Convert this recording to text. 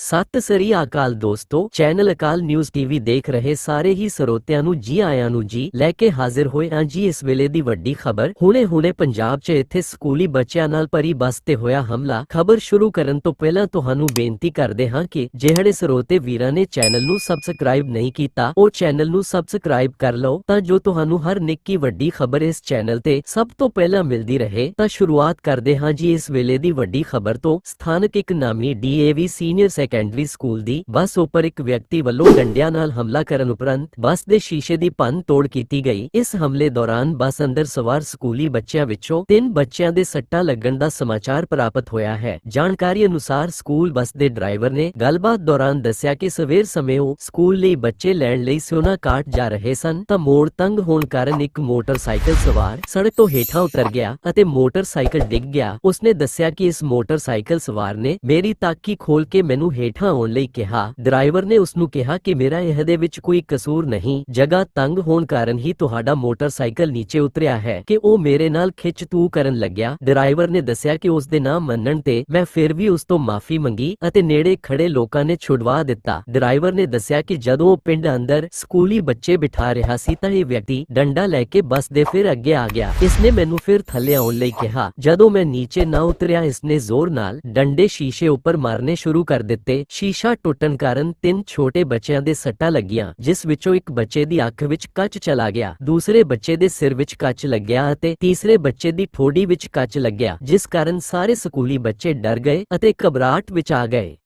ਸਤਿ ਸ੍ਰੀ ਅਕਾਲ ਦੋਸਤੋ, ਚੈਨਲ ਅਕਾਲ news TV ਦੇਖ ਰਹੇ ਸਾਰੇ ਹੀ ਸਰੋਤਿਆਂ ਨੂੰ ਜੀ ਆਇਆਂ ਨੂੰ ਜੀ ਲੈ ਕੇ ਹਾਜ਼ਰ ਹੋਏ ਹਾਂ ਜੀ ਇਸ ਵੇਲੇ ਦੀ ਵੱਡੀ ਖਬਰ। ਹੁਣੇ-ਹੁਣੇ ਪੰਜਾਬ 'ਚ ਇੱਥੇ ਸਕੂਲੀ ਬੱਚਿਆਂ ਨਾਲ ਭਰੀ ਬੱਸ ਤੇ ਹੋਇਆ ਹਮਲਾ। ਖਬਰ ਸ਼ੁਰੂ ਕਰਨ ਤੋਂ ਪਹਿਲਾਂ ਤੁਹਾਨੂੰ ਬੇਨਤੀ ਕਰਦੇ ਹਾਂ ਕਿ ਜਿਹੜੇ ਸਰੋਤੇ ਵੀਰਾਂ ਨੇ ਚੈਨਲ ਨੂੰ ਸਬਸਕ੍ਰਾਈਬ ਨਹੀਂ ਕੀਤਾ, ਉਹ ਚੈਨਲ ਨੂੰ ਸਬਸਕ੍ਰਾਈਬ ਕਰ ਲਓ ਤਾਂ ਜੋ ਤੁਹਾਨੂੰ ਹਰ ਨਿੱਕੀ ਵੱਡੀ ਖਬਰ ਇਸ ਚੈਨਲ ਤੇ ਸਭ ਤੋਂ ਪਹਿਲਾਂ ਮਿਲਦੀ ਰਹੇ। ਤਾਂ ਸ਼ੁਰੂਆਤ ਕਰਦੇ ਹਾਂ ਜੀ ਇਸ ਵੇਲੇ ਦੀ ਵੱਡੀ ਖਬਰ ਤੋਂ। ਸਥਾਨਕ ਇੱਕ ਨਾਮੀ ਡੀਏਵੀ ਸੀਨੀਅਰ ਸੈਕੰਡਰੀ ਸਕੂਲ ਦੀ ਬੱਸ ਉੱਪਰ ਇੱਕ ਵਿਅਕਤੀ ਵੱਲੋਂ ਡੰਡਿਆਂ ਨਾਲ ਹਮਲਾ ਕਰਨ ਉਪਰੰਤ ਬੱਸ ਦੇ ਸ਼ੀਸ਼ੇ ਦੀ ਭੰਨ ਤੋੜ ਕੀਤੀ ਗਈ। ਇਸ ਹਮਲੇ ਦੌਰਾਨ ਬੱਸ ਅੰਦਰ ਸਵਾਰ ਸਕੂਲੀ ਬੱਚਿਆਂ ਵਿੱਚੋਂ ਤਿੰਨ ਬੱਚਿਆਂ ਦੇ ਸੱਟਾਂ ਲੱਗਣ ਦਾ ਸਮਾਚਾਰ ਪ੍ਰਾਪਤ ਹੋਇਆ ਹੈ। ਜਾਣਕਾਰੀ ਅਨੁਸਾਰ ਸਕੂਲ ਬੱਸ ਦੇ ਡਰਾਈਵਰ ਨੇ ਗੱਲਬਾਤ ਦੌਰਾਨ ਦੱਸਿਆ ਕਿ ਸਵੇਰ ਸਮੇਂ ਉਹ ਸਕੂਲ ਲਈ ਬੱਚੇ ਲੈਣ ਲਈ ਸੋਨਾ ਕਾਟ ਜਾ ਰਹੇ ਸਨ ਤਾਂ ਮੋੜ ਤੰਗ ਹੋਣ ਕਾਰਨ ਇੱਕ ਮੋਟਰਸਾਈਕਲ ਸਵਾਰ ਸੜਕ ਤੋਂ ਹੇਠਾਂ ਉਤਰ ਗਿਆ ਅਤੇ ਮੋਟਰਸਾਈਕਲ ਡਿੱਗ ਗਿਆ। ਉਸਨੇ ਦੱਸਿਆ ਕਿ ਇਸ ਮੋਟਰਸਾਈਕਲ ਸਵਾਰ ਨੇ, ਮੇਰੀ ਤਾਕੀ ਖੋਲ ਕੇ ਮੈਨੂੰ ਹੇਠਾਂ ਆਉਣ ਲਈ ਕਿਹਾ। ਡਰਾਈਵਰ ਨੇ ਉਸ ਨੂੰ ਕਿਹਾ ਕਿ ਮੇਰਾ ਇਹਦੇ ਵਿੱਚ ਕੋਈ ਕਸੂਰ ਨਹੀਂ, ਜਗ੍ਹਾ ਤੰਗ ਹੋਣ ਕਾਰਨ ਹੀ ਤੁਹਾਡਾ ਮੋਟਰਸਾਈਕਲ ਨੀਚੇ ਉਤਰਿਆ ਹੈ ਕਿ ਉਹ ਮੇਰੇ ਨਾਲ ਖਿੱਚ ਤੂ ਕਰਨ ਲੱਗਿਆ। ਡਰਾਈਵਰ ਨੇ ਦੱਸਿਆ ਕਿ ਉਸ ਦੇ ਨਾ ਮੰਨਣ ਤੇ ਮੈਂ ਫਿਰ ਵੀ ਉਸ ਤੋਂ ਮਾਫੀ ਮੰਗੀ ਅਤੇ ਨੇੜੇ ਖੜੇ ਲੋਕਾਂ ਨੇ ਛੁਡਵਾ ਦਿੱਤਾ। ਡਰਾਈਵਰ ਨੇ ਦੱਸਿਆ ਕਿ ਜਦੋਂ ਉਹ ਪਿੰਡ ਅੰਦਰ ਸਕੂਲੀ ਬੱਚੇ ਬਿਠਾ ਰਿਹਾ ਸੀ ਤਾਂ ਇਹ ਵਿਅਕਤੀ ਡੰਡਾ ਲੈ ਕੇ ਬੱਸ ਦੇ ਫਿਰ ਅੱਗੇ ਆ ਗਿਆ। ਇਸਨੇ ਮੈਨੂੰ ਫਿਰ ਥੱਲੇ ਆਉਣ ਲਈ ਕਿਹਾ। ਜਦੋਂ ਮੈਂ ਨੀਚੇ ਨਾ ਉਤਰਿਆ ਇਸਨੇ ਜ਼ੋਰ ਨਾਲ ਡੰਡੇ ਸ਼ੀਸ਼ੇ ਉੱਪਰ ਮਾਰਨੇ ਸ਼ੁਰੂ ਕਰ ਦਿੱਤੇ। ਸ਼ੀਸ਼ਾ ਟੁੱਟਣ ਕਾਰਨ ਤਿੰਨ ਛੋਟੇ ਬੱਚਿਆਂ ਦੇ ਸੱਟਾਂ ਲੱਗੀਆਂ, ਜਿਸ ਵਿੱਚੋਂ ਇੱਕ ਬੱਚੇ ਦੀ ਅੱਖ ਵਿੱਚ ਕੱਚ ਚਲਾ ਗਿਆ, ਦੂਸਰੇ ਬੱਚੇ ਦੇ ਸਿਰ ਵਿੱਚ ਕੱਚ ਲੱਗਿਆ ਅਤੇ ਤੀਸਰੇ ਬੱਚੇ ਦੀ ਠੋਡੀ ਵਿੱਚ ਕੱਚ ਲੱਗਿਆ, ਜਿਸ ਕਾਰਨ ਸਾਰੇ ਸਕੂਲੀ ਬੱਚੇ ਡਰ ਗਏ ਅਤੇ ਘਬਰਾਹਟ ਵਿੱਚ ਆ ਗਏ।